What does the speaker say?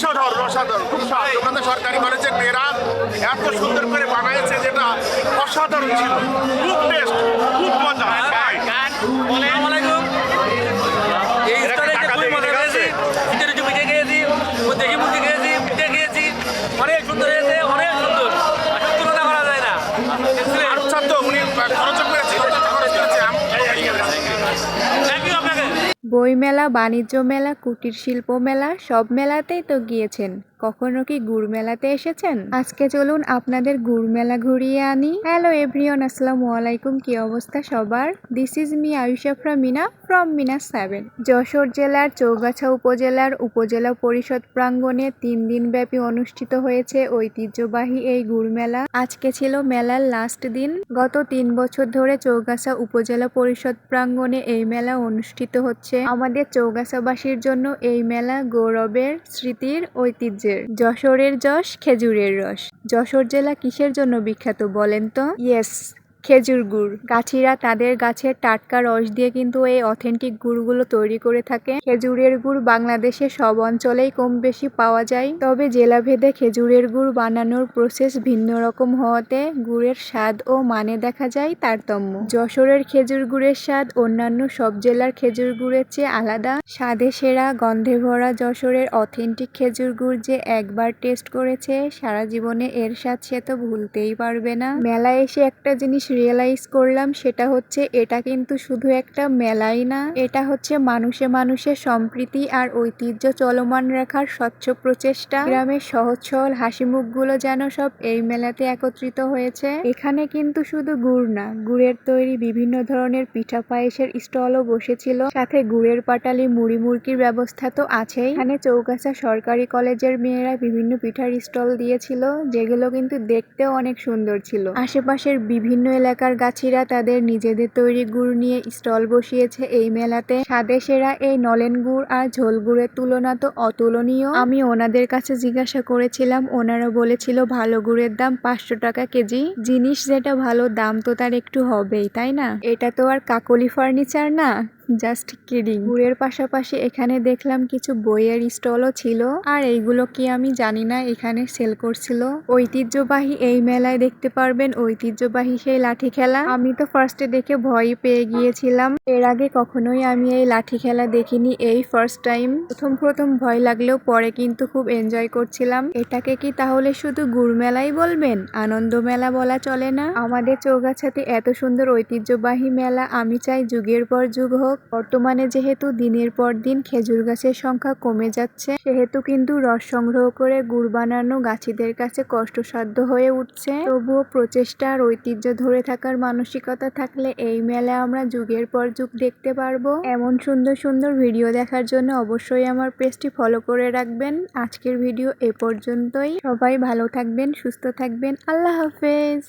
অসাধারণ অসাধারণ। খুব সাহায্য ওখানে সরকারি কলেজের মেয়েরা এত সুন্দর করে বানিয়েছে যেটা অসাধারণ ছিল। খুব টেস্ট খুব মজা। অনেক সুন্দর হয়েছে অনেক সুন্দর। আসলে তুলনা করা যায় না। আর ছাত্র উনি খরচ বইমেলা, বাণিজ্য মেলা, কুটির শিল্প মেলা, সব মেলাতেই তো গিয়েছেন। কখনো কি গুড় মেলাতে এসেছেন? আজকে চলুন আপনাদের গুড় মেলা ঘুরিয়ে আনি। হ্যালো এভরিওয়ান, আসসালামু আলাইকুম। কি অবস্থা সবার? দিস ইজ মি আয়ুষাফরা মিনা ফ্রম মিনা সেভেন যশোর জেলার, চৌগাছা উপজেলার, উপজেলা পরিষদ প্রাঙ্গণে তিন দিন ব্যাপী অনুষ্ঠিত হয়েছে ঐতিহ্যবাহী এই গুড় মেলা। আজকে ছিল মেলার লাস্ট দিন। গত তিন বছর ধরে চৌগাছা উপজেলা পরিষদ প্রাঙ্গণে এই মেলা অনুষ্ঠিত হচ্ছে। আমাদের চৌগাছাবাসীর জন্য এই মেলা গৌরবের স্মৃতির ঐতিহ্যের। যশোরের যশ, খেজুরের রস। যশোর জেলা কিসের জন্য বিখ্যাত বলেন তো? ইয়েস খেজুর গুড়। গাছিরা তাদের গাছের টাটকা রস দিয়ে কিন্তু এই অথেন্টিক গুড়গুলো তৈরি করে থাকে। খেজুরের গুড় বাংলাদেশে সব অঞ্চলেই কম বেশি পাওয়া যায়। তবে জেলাভেদে খেজুরের গুড় বানানোর প্রসেস ভিন্ন রকম হওয়াতে গুড়ের স্বাদ ও মানে দেখা যায় তারতম্য। যশোরের খেজুর গুড়ের স্বাদ অন্যান্য সব জেলার খেজুর গুড়ের চেয়ে আলাদা। স্বাদে সেরা, গন্ধে ভরা যশোরের অথেন্টিক খেজুর গুড় যে একবার টেস্ট করেছে, সারা জীবনে এর স্বাদ সে তো ভুলতেই পারবে না। মেলায় এসে একটা জিনিস রিয়েলাইজ করলাম সেটা হচ্ছে এটা কিন্তু শুধু একটা মেলাই না, এটা হচ্ছে মানুষে মানুষের সম্প্রীতি আর ঐতিহ্য চলমান রাখার স্বচ্ছ প্রচেষ্টা। গ্রামের সহজ সরল হাসি মুখগুলো যেন সব এই মেলাতে একত্রিত হয়েছে। এখানে কিন্তু শুধু গুড় না, গুড়ের তৈরি বিভিন্ন ধরনের পিঠা পায়েসের স্টলও বসেছিল। সাথে গুড়ের পাটালি, মুড়ি মুরগির ব্যবস্থা তো আছেই। এখানে চৌগাছা সরকারি কলেজের মেয়েরা বিভিন্ন পিঠার স্টল দিয়েছিল, যেগুলো কিন্তু দেখতেও অনেক সুন্দর ছিল। আশেপাশের বিভিন্ন এলাকার গাছিরা তাদের নিজেদের তৈরি গুড় নিয়ে স্টল বসিয়েছে এই মেলাতে। স্বাদে সেরা এই নলেন গুড় আর ঝোল গুড়ের তুলনা তো অতুলনীয়। আমি ওনাদের কাছে জিজ্ঞাসা করেছিলাম, ওনারা বলেছিল, ভালো গুড়ের দাম পাঁচশো টাকা কেজি। জিনিস যেটা ভালো, দাম তো তার একটু হবেই, তাই না? এটা তো আর কাকলি ফার্নিচার না। জাস্ট কিডিং গুড়ের পাশাপাশি এখানে দেখলাম কিছু বইয়ের স্টলও ছিল। আর এইগুলো কি আমি জানি না, এখানে সেল করছিল। ঐতিহ্যবাহী এই মেলায় দেখতে পারবেন ঐতিহ্যবাহী সেই লাঠি খেলা। আমি তো ফার্স্টে দেখে ভয় পেয়ে গিয়েছিলাম। এর আগে কখনোই আমি এই লাঠি খেলা দেখিনি এই ফার্স্ট টাইম প্রথম প্রথম ভয় লাগলেও পরে কিন্তু খুব এনজয় করছিলাম। এটাকে কি তাহলে শুধু গুড় মেলাই বলবেন? আনন্দ মেলা বলা চলে না? আমাদের চৌগাছাতে এত সুন্দর ঐতিহ্যবাহী মেলা আমি চাই যুগের পর যুগ হোক। বর্তমানে যেহেতু দিনের পর দিন খেজুর গাছের সংখ্যা কমে যাচ্ছে, সেহেতু কিন্তু রস সংগ্রহ করে গুড় বানানো গাছিদের কাছে কষ্টসাধ্য হয়ে উঠছে। তবুও প্রচেষ্টা আর ঐতিহ্য ধরে থাকার মানসিকতা থাকলে এই মেলা আমরা যুগের পর যুগ দেখতে পারব। এমন সুন্দর সুন্দর ভিডিও দেখার জন্য অবশ্যই আমার পেজটি ফলো করে রাখবেন। আজকের ভিডিও এ পর্যন্তই। সবাই ভালো থাকবেন, সুস্থ থাকবেন। আল্লাহ হাফেজ।